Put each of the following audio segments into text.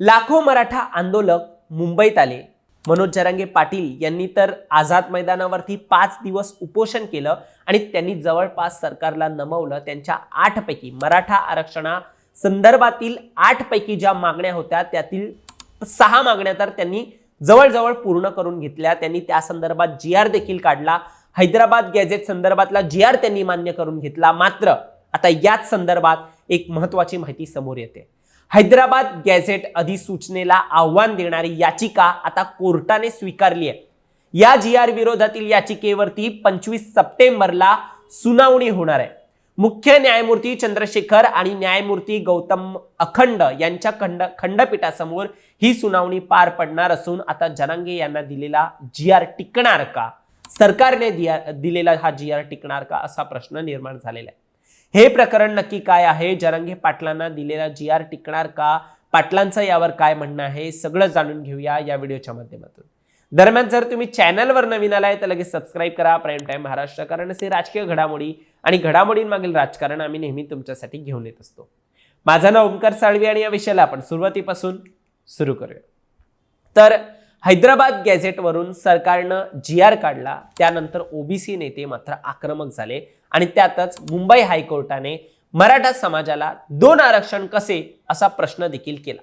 लाखो मराठा आंदोलक मुंबईत आले. मनोज जरांगे पाटील यांनी तर आझाद मैदानावरती पाच दिवस उपोषण केलं आणि त्यांनी जवळपास सरकारला नमवलं. त्यांच्या आठपैकी मराठा आरक्षणा संदर्भातील आठपैकी ज्या मागण्या होत्या त्यातील सहा मागण्या तर त्यांनी जवळजवळ पूर्ण करून घेतल्या. त्यांनी त्या संदर्भात जी आर देखील काढला. हैदराबाद गॅझेट संदर्भातला जी आर त्यांनी मान्य करून घेतला. मात्र आता याच संदर्भात एक महत्वाची माहिती समोर येते. हैदराबाद गॅझेट अधिसूचनेला आव्हान देणारी याचिका आता कोर्टाने स्वीकारली आहे. या जी आर विरोधातील याचिकेवरती पंचवीस सप्टेंबरला सुनावणी होणार आहे. मुख्य न्यायमूर्ती चंद्रशेखर आणि न्यायमूर्ती गौतम अखंड यांच्या खंड खंडपीठासमोर ही सुनावणी पार पडणार असून आता जनांगे यांना दिलेला जी आर टिकणार का? सरकारने दिया- दिलेला हा जी आर टिकणार का असा प्रश्न निर्माण झालेला आहे. हे प्रकरण नक्की काय आहे? जरांगे पाटलांना दिलेला जी आर टिकणार का? पाटलांचं यावर काय म्हणणं आहे? सगळं जाणून घेऊया या व्हिडिओच्या माध्यमातून. दरम्यान जर तुम्ही चॅनलवर नवीन आलाय तर लगेच सबस्क्राईब करा. प्राईम टाईम महाराष्ट्र कारण असे राजकीय घडामोडी आणि घडामोडींमागील राजकारण आम्ही नेहमी तुमच्यासाठी घेऊन येत असतो. माझं नाव ओंकार साळवी आणि या विषयाला आपण सुरुवातीपासून सुरू करूया. तर हैदराबाद गॅझेटवरून सरकारनं जी आर काढला त्यानंतर ओबीसी नेते मात्र आक्रमक झाले. आणि त्यातच मुंबई हायकोर्टाने मराठा समाजाला दोन आरक्षण कसे असा प्रश्न देखील केला.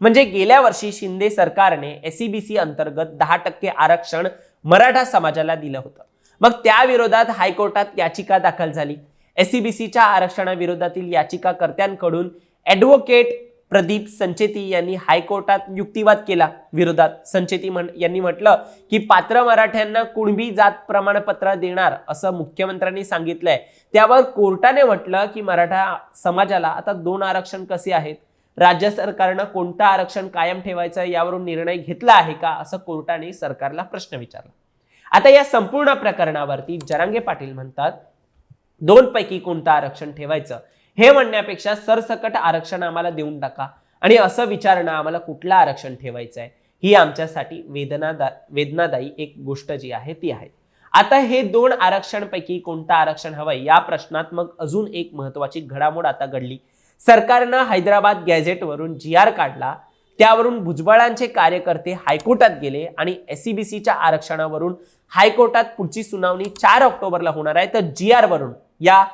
म्हणजे गेल्या वर्षी शिंदे सरकारने एसईबीसी अंतर्गत दहा टक्के आरक्षण मराठा समाजाला दिलं होतं. मग त्या विरोधात हायकोर्टात याचिका दाखल झाली. एसईबीसीच्या आरक्षणाविरोधातील याचिकाकर्त्यांकडून ॲडव्होकेट प्रदीप संचेती यांनी हायकोर्टात युक्तिवाद केला. विरोधात संचेती म्हण यांनी म्हटलं की पात्र मराठ्यांना कुणबी जात प्रमाणपत्र देणार असं मुख्यमंत्र्यांनी सांगितलंय. त्यावर कोर्टाने म्हटलं की मराठा समाजाला आता दोन आरक्षण कसे आहेत? राज्य सरकारनं कोणतं आरक्षण कायम ठेवायचं यावरून निर्णय घेतला आहे का? असं कोर्टाने सरकारला प्रश्न विचारला. आता या संपूर्ण प्रकरणावरती जरांगे पाटील म्हणतात दोन पैकी कोणतं आरक्षण ठेवायचं? हे म्हणण्यापेक्षा सरसकट आरक्षण आम्हाला देऊन टाका. आणि असं विचारणं आम्हाला कुठलं आरक्षण ठेवायचं आहे ही आमच्यासाठी वेदनादा वेदनादायी एक गोष्ट जी आहे ती आहे. आता हे दोन आरक्षणपैकी कोणतं आरक्षण हवंय या प्रश्नात मग अजून एक महत्वाची घडामोड आता घडली. सरकारनं हैदराबाद गॅझेटवरून जी आर काढला त्यावरून भुजबळांचे कार्यकर्ते हायकोर्टात गेले आणि एससीबीसीच्या आरक्षणावरून हायकोर्टात पुढची सुनावणी चार ऑक्टोबरला होणार आहे. तर जी आर वरून या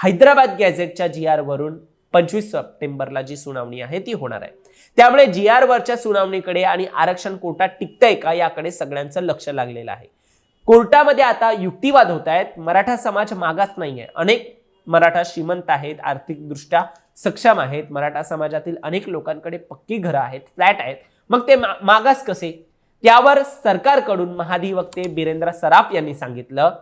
हैदराबाद गॅझेटच्या जी आरवरून पंचवीस सप्टेंबरला जी सुनावणी आहे ती होणार आहे. त्यामुळे जी आर वरच्या सुनावणीकडे आणि आरक्षण कोर्टात टिकतंय का याकडे सगळ्यांचं लक्ष लागलेलं आहे. कोर्टामध्ये आता युक्तिवाद होत आहेत. मराठा समाज मागास नाहीये. अनेक मराठा श्रीमंत आहेत आर्थिकदृष्ट्या सक्षम आहेत. मराठा समाजातील अनेक लोकांकडे पक्की घरं आहेत फ्लॅट आहेत. मग ते मागास कसे? त्यावर सरकारकडून महाधिवक्ते बिरेंद्र सराफ यांनी सांगितलं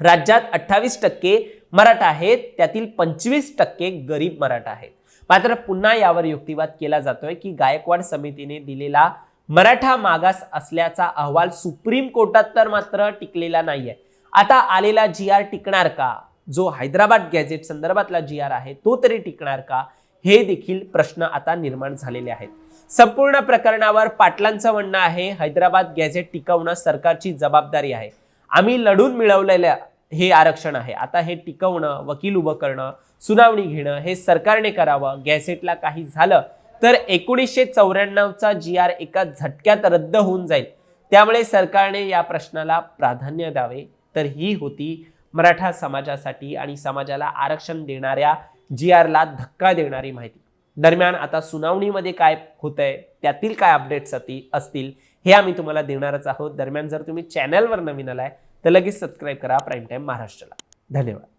राज्यात अठ्ठावीस टक्के मराठा आहेत त्यातील पंचवीस टक्के गरीब मराठा आहेत. मात्र पुन्हा यावर युक्तिवाद केला जातोय की गायकवाड समितीने दिलेला मराठा मागास असल्याचा अहवाल सुप्रीम कोर्टात तर मात्र टिकलेला नाहीये. आता आलेला जी आर टिकणार का? जो हैदराबाद गॅझेट संदर्भातला जी आर आहे तो तरी टिकणार का? हे देखील प्रश्न आता निर्माण झालेले आहेत. संपूर्ण प्रकरणावर पाटलांचं म्हणणं आहे हैदराबाद गॅझेट टिकवणं सरकारची जबाबदारी आहे. आम्ही लढून मिळवलेलं हे आरक्षण आहे. आता हे टिकवणं वकील उभं करणं सुनावणी घेणं हे सरकारने करावं. गॅसेटला काही झालं तर एकोणीसशे चौऱ्याण्णवचा जी आर एका झटक्यात रद्द होऊन जाईल. त्यामुळे सरकारने या प्रश्नाला प्राधान्य द्यावे. तर ही होती मराठा समाजासाठी आणि समाजाला आरक्षण देणाऱ्या जी आरला धक्का देणारी माहिती. दरम्यान आता सुनावणीमध्ये काय होतंय त्यातील काय अपडेट्स असतील हे आम्ही तुम्हाला देणारच आहोत. दरम्यान जर तुम्ही चॅनलवर नवीन आलाय तर लगेच सबस्क्राईब करा. प्राईम टाईम महाराष्ट्राला. धन्यवाद.